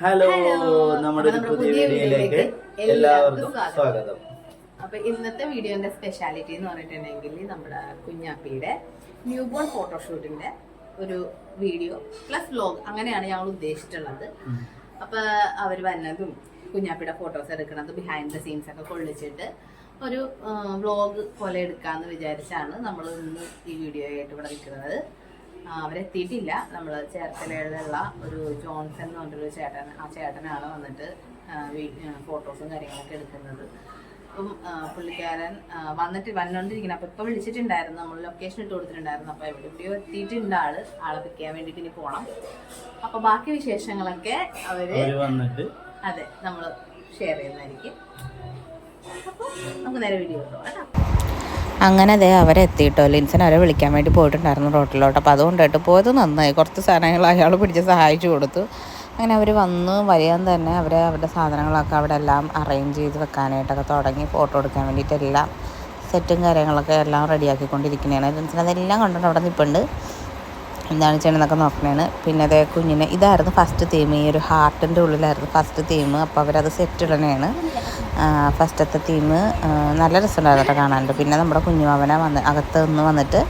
Hello. നമ്മുടെ പുതിയ വീഡിയോയിലേക്ക് എല്ലാവർക്കും സ്വാഗതം. അപ്പൊ ഇന്നത്തെ വീഡിയോന്റെ സ്പെഷ്യാലിറ്റി എന്ന് പറഞ്ഞിട്ടുണ്ടെങ്കിൽ നമ്മുടെ കുഞ്ഞാപ്പിയുടെ ന്യൂ ബോൺ ഫോട്ടോഷൂട്ടിന്റെ ഒരു വീഡിയോ പ്ലസ് വ്ലോഗ് അങ്ങനെയാണ് ഞങ്ങൾ ഉദ്ദേശിച്ചിട്ടുള്ളത്. അപ്പൊ അവർ വന്നതും കുഞ്ഞാപ്പിയുടെ ഫോട്ടോസ് എടുക്കണത് ബിഹൈൻഡ് ദ സീൻസ് ഒക്കെ കൊള്ളിച്ചിട്ട് ഒരു വ്ലോഗ് പോലെ എടുക്കാന്ന് വിചാരിച്ചാണ് നമ്മൾ ഇന്ന് ഈ വീഡിയോ ആയിട്ട് ഇവിടെ നിൽക്കുന്നത്. അവരെത്തിയിട്ടില്ല നമ്മൾ ചേർത്തലയിലുള്ള ഒരു ജോൺസൺ എന്ന് പറഞ്ഞൊരു ചേട്ടൻ ആ ചേട്ടനാണ് വന്നിട്ട് ഫോട്ടോസും കാര്യങ്ങളൊക്കെ എടുക്കുന്നത്. അപ്പം പുള്ളിക്കാരൻ വന്നിട്ട് വന്നോണ്ടിരിക്കണം അപ്പം ഇപ്പം വിളിച്ചിട്ടുണ്ടായിരുന്നു. നമ്മൾ ലൊക്കേഷൻ ഇട്ട് കൊടുത്തിട്ടുണ്ടായിരുന്നു. അപ്പോൾ എവിടെ എവിടെയോ എത്തിയിട്ടുണ്ട് ആൾ. ആളെ പിക്ക് ചെയ്യാൻ വേണ്ടിട്ട് ഇനി പോകണം അപ്പം ബാക്കി വിശേഷങ്ങളൊക്കെ അവർ വന്നിട്ട് അതെ നമ്മൾ ഷെയർ ചെയ്യുന്നതായിരിക്കും. അപ്പോൾ നമുക്ക് നേരെ വീഡിയോ കേട്ടോ കേട്ടോ. അങ്ങനെ അതെ അവരെത്തിയിട്ടോ ലിൻസൻ അവരെ വിളിക്കാൻ വേണ്ടി പോയിട്ടുണ്ടായിരുന്നു റോട്ടിലോട്ട്. അപ്പോൾ അതുകൊണ്ടായിട്ട് പോയത് നന്നായി. കുറച്ച് സാധനങ്ങൾ അയാൾ പിടിച്ച് സഹായിച്ചു കൊടുത്തു. അങ്ങനെ അവർ വന്ന് വരികയും തന്നെ അവരെ അവരുടെ സാധനങ്ങളൊക്കെ അവിടെ എല്ലാം അറേഞ്ച് ചെയ്ത് വെക്കാനായിട്ടൊക്കെ തുടങ്ങി. ഫോട്ടോ എടുക്കാൻ വേണ്ടിയിട്ടെല്ലാം സെറ്റും കാര്യങ്ങളൊക്കെ എല്ലാം റെഡിയാക്കിക്കൊണ്ടിരിക്കുന്നതാണ് ലിൻസൻ അതെല്ലാം കണ്ടിട്ട് അവിടെ നിൽപ്പുണ്ട് എന്താണ് ചെയ്യണമെന്നൊക്കെ നോക്കണേണ്. പിന്നെ അതേ കുഞ്ഞിനെ ഇതായിരുന്നു ഫസ്റ്റ് തീം ഈ ഒരു ഹാർട്ടിന്റെ ഉള്ളിലായിരുന്നു ഫസ്റ്റ് തീം അപ്പോൾ അവരത് സെറ്റ് ഇടണേണ്. ഫസ്റ്റത്തെ തീം നല്ല രസമുണ്ടായിരുന്നു കാണാനുണ്ട്. പിന്നെ നമ്മുടെ കുഞ്ഞുമാവനെ വന്ന് അകത്ത് നിന്ന് വന്നിട്ട്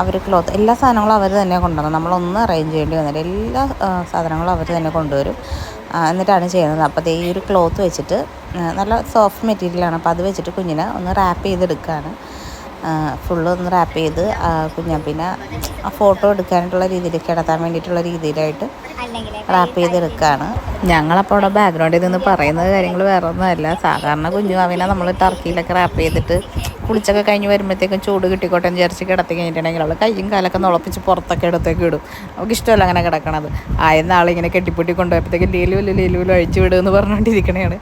അവർ ക്ലോത്ത് എല്ലാ സാധനങ്ങളും അവർ തന്നെ കൊണ്ടുവരണം. നമ്മളൊന്നും അറേഞ്ച് ചെയ്യേണ്ടി വന്നില്ല എല്ലാ സാധനങ്ങളും അവർ തന്നെ കൊണ്ടുവരും. എന്നിട്ടാണ് ചെയ്യുന്നത്. അപ്പോൾ ഈ ഒരു ക്ലോത്ത് വെച്ചിട്ട് നല്ല സോഫ്റ്റ് മെറ്റീരിയലാണ് അപ്പോൾ അത് വെച്ചിട്ട് കുഞ്ഞിനെ ഒന്ന് റാപ്പ് ചെയ്തെടുക്കുകയാണ് ഫുള്ള് ഒന്ന് റാപ്പ് ചെയ്ത് കുഞ്ഞാപ്പിനെ ആ ഫോട്ടോ എടുക്കാനായിട്ടുള്ള രീതിയിൽ കിടത്താൻ വേണ്ടിയിട്ടുള്ള രീതിയിലായിട്ട് റാപ്പ് ചെയ്തെടുക്കുകയാണ് ഞങ്ങളപ്പോൾ അവിടെ ബാക്ക്ഗ്രൗണ്ടിൽ നിന്ന് പറയുന്നത് കാര്യങ്ങൾ വേറെ ഒന്നുമല്ല സാധാരണ കുഞ്ഞുമാവിനെ നമ്മൾ ടർക്കിയിലൊക്കെ റാപ്പ് ചെയ്തിട്ട് കുളിച്ചൊക്കെ കഴിഞ്ഞ് വരുമ്പോഴത്തേക്കും ചൂട് കിട്ടിക്കോട്ടെ എന്ന് വിചാരിച്ച് കിടത്തി കഴിഞ്ഞിട്ടുണ്ടെങ്കിൽ അവൾ കയ്യും കാലൊക്കെ നുളപ്പിച്ച് പുറത്തൊക്കെ എടുത്തേക്ക് ഇടും അവൾക്ക് ഇഷ്ടമല്ല അങ്ങനെ കിടക്കണത്. ആയിരുന്ന ആളിങ്ങനെ കെട്ടിപ്പൊട്ടി കൊണ്ടുപോയപ്പോഴത്തേക്കും ലീലുവല്ലോ ലീലുവല്ലോ അഴിച്ചു വിടുമെന്ന് പറഞ്ഞുകൊണ്ടിരിക്കണേണ്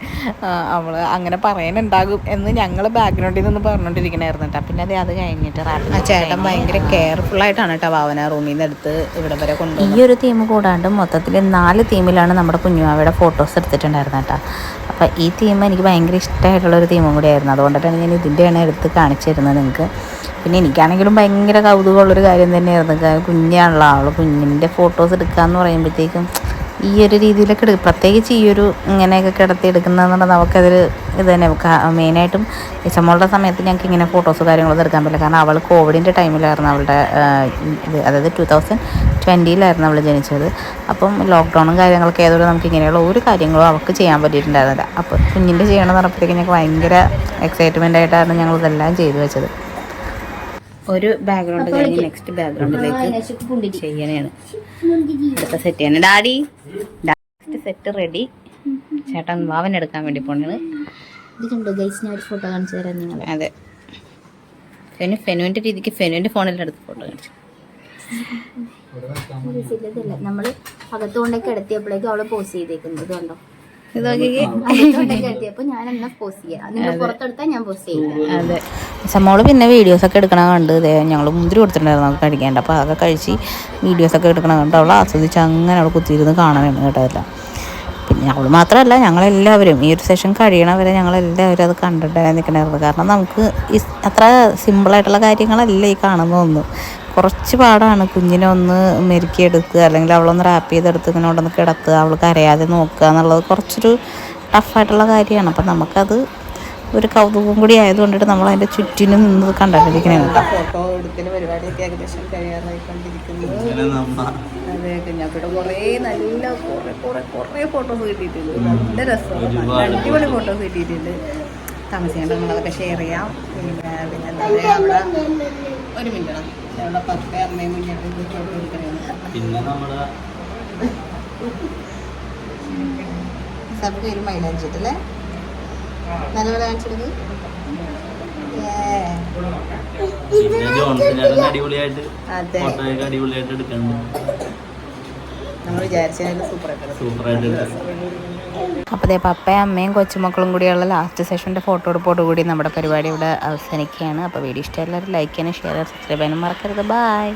അവൾ അങ്ങനെ പറയാനുണ്ടാകും എന്ന് ഞങ്ങൾ ബാക്ക്ഗ്രൗണ്ടിൽ നിന്ന് പറഞ്ഞുകൊണ്ടിരിക്കണായിരുന്നു കേട്ടോ പിന്നെ അത് അത് കഴിഞ്ഞിട്ട് ആ ചേട്ടൻ ഭയങ്കര കെയർഫുൾ ആയിട്ടാണ് കേട്ടോ ഭാവന റൂമിൽ നിന്ന് എടുത്ത് ഇവിടെ വരെ കൊണ്ട് ഈ ഒരു തീം കൂടാണ്ട് മൊത്തത്തിൽ നാല് തീമിലാണ് നമ്മുടെ കുഞ്ഞുമാവയുടെ ഫോട്ടോസ് എടുത്തിട്ടുണ്ടായിരുന്നു കേട്ടോ അപ്പോൾ ഈ തീം എനിക്ക് ഭയങ്കര ഇഷ്ടമായിട്ടുള്ള ഒരു തീമും കൂടിയായിരുന്നു അതുകൊണ്ടിട്ടാണ് ഞാൻ ഇതിന്റെയാണ് എടുത്ത് കാണിച്ചു തരുന്നത് നിങ്ങൾക്ക് പിന്നെ എനിക്കാണെങ്കിലും ഭയങ്കര കൗതുകമുള്ളൊരു കാര്യം തന്നെയായിരുന്നു. കുഞ്ഞാണല്ലോ ആൾ കുഞ്ഞിന്റെ ഫോട്ടോസ് എടുക്കുക എന്ന് പറയുമ്പോഴത്തേക്കും ഈ ഒരു രീതിയിലൊക്കെ എടുക്കും പ്രത്യേകിച്ച് ഈ ഒരു ഇങ്ങനെയൊക്കെ കിടത്തി എടുക്കുന്നതെന്നുണ്ടെങ്കിൽ നമുക്കതൊരു ഇത് തന്നെ. മെയിനായിട്ടും ഇസമോളുടെ സമയത്ത് ഞങ്ങൾക്ക് ഇങ്ങനെ ഫോട്ടോസ് കാര്യങ്ങളൊന്നും എടുക്കാൻ പറ്റില്ല. കാരണം അവൾ കോവിഡിന്റെ ടൈമിലായിരുന്നു അവളുടെ ഇത്. അതായത് ടു തൗസൻഡ് ട്വന്റിയിലായിരുന്നു അവൾ ജനിച്ചത്. അപ്പം ലോക്ക്ഡൗണും കാര്യങ്ങളൊക്കെ ആയതുകൊണ്ട് നമുക്ക് ഇങ്ങനെയുള്ള ഒരു കാര്യങ്ങളും അവൾക്ക് ചെയ്യാൻ പറ്റിയിട്ടുണ്ടായിരുന്നില്ല. അപ്പോൾ കുഞ്ഞിന്റെ ചെയ്യണമെന്ന് പറഞ്ഞപ്പോഴത്തേക്കും ഞങ്ങൾക്ക് ഭയങ്കര എക്സൈറ്റ്മെന്റ് ആയിട്ടായിരുന്നു ഞങ്ങൾ ഇതെല്ലാം ചെയ്തു വെച്ചത്. ഒരു ബാക്ക്ഗ്രൗണ്ട് കഴിഞ്ഞ് നെക്സ്റ്റ് ബാക്ക്ഗ്രൗണ്ടിലേക്ക് ചെയ്യാനാണ്. അടുത്ത സെറ്റ് ചെയ്യാൻ. ഡാഡി നെക്സ്റ്റ് സെറ്റ് റെഡി ചേട്ടൻ വാവൻ എടുക്കാൻ വേണ്ടി പോണേണ്. ഇത് കണ്ടോ ഗൈസ് ഞാൻ ഒരു ഫോട്ടോ കാണിച്ചു തരാം നിങ്ങൾ അതെ. ഫെനു ഫെനുവിന്റെ രീതിക്ക് ഫെനുവിന്റെ ഫോണിൽ എടുത്ത് ഫോട്ടോ കാണിച്ചു. ഇതല്ല നമ്മൾ അകത്ത് കൊണ്ടൊക്കെ കിടത്തിയപ്പോഴേക്കും അവളെ പോസ് ചെയ്തേക്കുന്നത് കണ്ടോ? അതെ സമോൾ പിന്നെ വീഡിയോസൊക്കെ എടുക്കണ കണ്ട് ഞങ്ങൾ മുന്തിരി കൊടുത്തിട്ടുണ്ടായിരുന്നു അത് കഴിക്കേണ്ട അപ്പോൾ അതൊക്കെ കഴിച്ച് വീഡിയോസ് ഒക്കെ എടുക്കണ കണ്ട് അവൾ ആസ്വദിച്ച് അങ്ങനെ അവൾ കുത്തിയിരുന്ന് കാണാനാണ് കേട്ടോ പിന്നെ അവൾ മാത്രമല്ല ഞങ്ങളെല്ലാവരും. ഈ ഒരു സെഷൻ കഴിയണവരെ ഞങ്ങളെല്ലാവരും അത് കണ്ടിട്ട് നിൽക്കണമായിരുന്നു കാരണം നമുക്ക് ഈ അത്ര സിമ്പിളായിട്ടുള്ള കാര്യങ്ങളല്ല ഈ കാണുന്നതൊന്നും കുറച്ച് പാടാണ് കുഞ്ഞിനെ ഒന്ന് മെരുക്കിയെടുക്കുക അല്ലെങ്കിൽ അവളൊന്ന് റാപ്പ് ചെയ്തെടുത്ത് ഇങ്ങനെ കൊണ്ടൊന്ന് കിടത്തുക അവൾ കരയാതെ നോക്കുക എന്നുള്ളത് കുറച്ചൊരു ടഫായിട്ടുള്ള കാര്യമാണ്. അപ്പം നമുക്കത് ഒരു കൗതുകം കൂടി ആയതുകൊണ്ടിട്ട് നമ്മൾ അതിന്റെ ചുറ്റിനും നിന്ന് കണ്ടിട്ടിരിക്കണേ കേട്ടോ. ഫോട്ടോ എടുക്കുന്ന പരിപാടിയൊക്കെ ഏകദേശം കഴിയാറായിക്കൊണ്ടിരിക്കുന്നു. ഇങ്ങനെ നമ്മ അതെ കുഞ്ഞാപ്പിയുടെ കുറേ നല്ല കുറേ കുറേ കുറേ ഫോട്ടോസ് കിട്ടിയിട്ടുണ്ട്. നല്ല രസമാണ്. അടിപൊളി ഫോട്ടോസ് കിട്ടിയിട്ടുണ്ട്. താമസിക്കേണ്ട നമ്മളതൊക്കെ ഷെയർ ചെയ്യാം. പിന്നെ പിന്നെ എന്താ പറയുക അവിടെ ഒരു മിനിറ്റ് അവിടെ പത്ത് അമ്മയും കുഞ്ഞാട്ടും ഫോട്ടോ എടുക്കണേ പിന്നെ നമ്മുടെ സബ് കയ്യിൽ മൈലാഞ്ചി ഇട്ടല്ലേ നല്ലപോലെ അപ്പോൾ അതേ. പപ്പയും അമ്മയും കൊച്ചുമക്കളും കൂടിയുള്ള ലാസ്റ്റ് സെഷന്റെ ഫോട്ടോ എടുപ്പോട് കൂടി നമ്മുടെ പരിപാടി ഇവിടെ അവസാനിക്കുകയാണ്. അപ്പോൾ വീഡിയോ ഇഷ്ടം എല്ലാവരും ലൈക്ക് ചെയ്യാനും ഷെയർ സബ്സ്ക്രൈബ് ചെയ്യാനും മറക്കരുത്. ബൈ